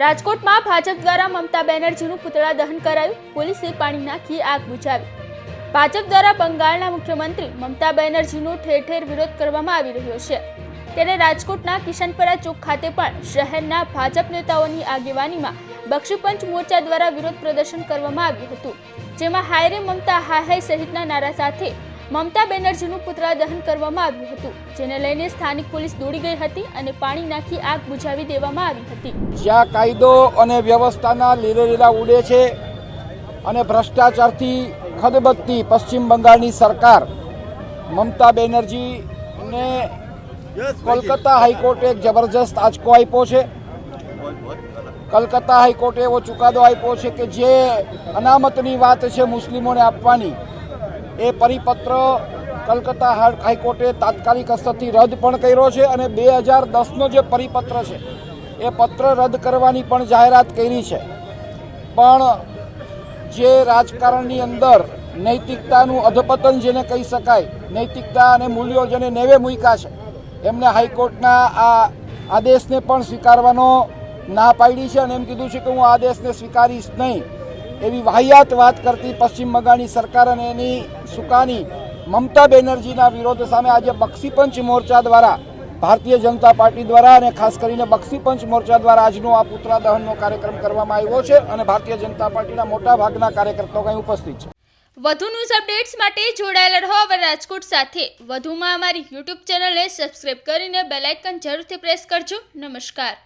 રાજકોટમાં ભાજપ દ્વારા મમતા બેનર્જીનું પુતળા દહન કરાયું. પોલીસે પાણી નાખી આગ બુઝાવી ભાજપ દ્વારા બંગાળના મુખ્યમંત્રી મમતા બેનર્જીનો ઠેર ઠેર વિરોધ કરવામાં આવી રહ્યો છે. ત્યારે રાજકોટના કિશનપરા ચોક ખાતે પણ શહેરના ભાજપ નેતાઓની આગેવાનીમાં બક્ષીપંચ મોરચા દ્વારા વિરોધ પ્રદર્શન કરવામાં આવ્યું હતું. જેમાં હાયરે મમતા હાય સહિતના નારા સાથે મમતા બેનર્જીનું પુતળાદહન કરવામાં આવ્યું હતું, જેને લઈને સ્થાનિક પોલીસ દોડી ગઈ હતી અને પાણી નાખી આગ બુઝાવી દેવામાં આવી હતી. જ્યાં કાયદો અને વ્યવસ્થાના લીલો લીલા ઉડે છે અને ભ્રષ્ટાચારથી ખદબદતી પશ્ચિમ બંગાળની સરકાર મમતા બેનર્જીને કોલકાતા હાઈકોર્ટે એક જબરજસ્ત આંચકો આપ્યો છે. કલકત્તા હાઈકોર્ટે એવો ચુકાદો આપ્યો છે કે જે અનામતની વાત છે મુસ્લિમોને આપવાની. એ પરિપત્ર કલકત્તા હાઈ- હાઈકોર્ટે તાત્કાલિક અસરથી રદ પણ કર્યો છે અને બે હજાર દસનો જે પરિપત્ર છે, એ પત્ર રદ કરવાની પણ જાહેરાત કરી છે. પણ જે રાજકારણની અંદર નૈતિકતાનું અધપતન જેને કહી શકાય, નૈતિકતા અને મૂલ્યો જેને નેવે મૂક્યા છે, એમને હાઈકોર્ટના આ આદેશને પણ સ્વીકારવાનો ના પાડી છે અને એમ કીધું છે કે હું આદેશને સ્વીકારીશ નહીં. એવી વાહિયાત વાત કરતી પશ્ચિમ બંગાળની સરકાર અને એની સુકાની, મમતા બેનર્જીના વિરોધ સામે આજે બક્ષીપંચ મોરચા દ્વારા, ભારતીય જનતા પાર્ટી દ્વારા અને ખાસ કરીને બક્ષીપંચ મોરચા દ્વારા આજનો આ પુતળા દહનનો કાર્યક્રમ કરવામાં આવ્યો છે અને ભારતીય જનતા પાર્ટીના મોટા ભાગના કાર્યકર્તાઓ અહીં ઉપસ્થિત છે. વધુ ન્યૂઝ અપડેટ્સ માટે જોડાયેલા રહો હવે રાજકોટ સાથે. વધુમાં અમારી યુટ્યુબ ચેનલને સબસ્ક્રાઇબ કરીને બેલ જરૂરથી પ્રેસ કરજો. નમસ્કાર.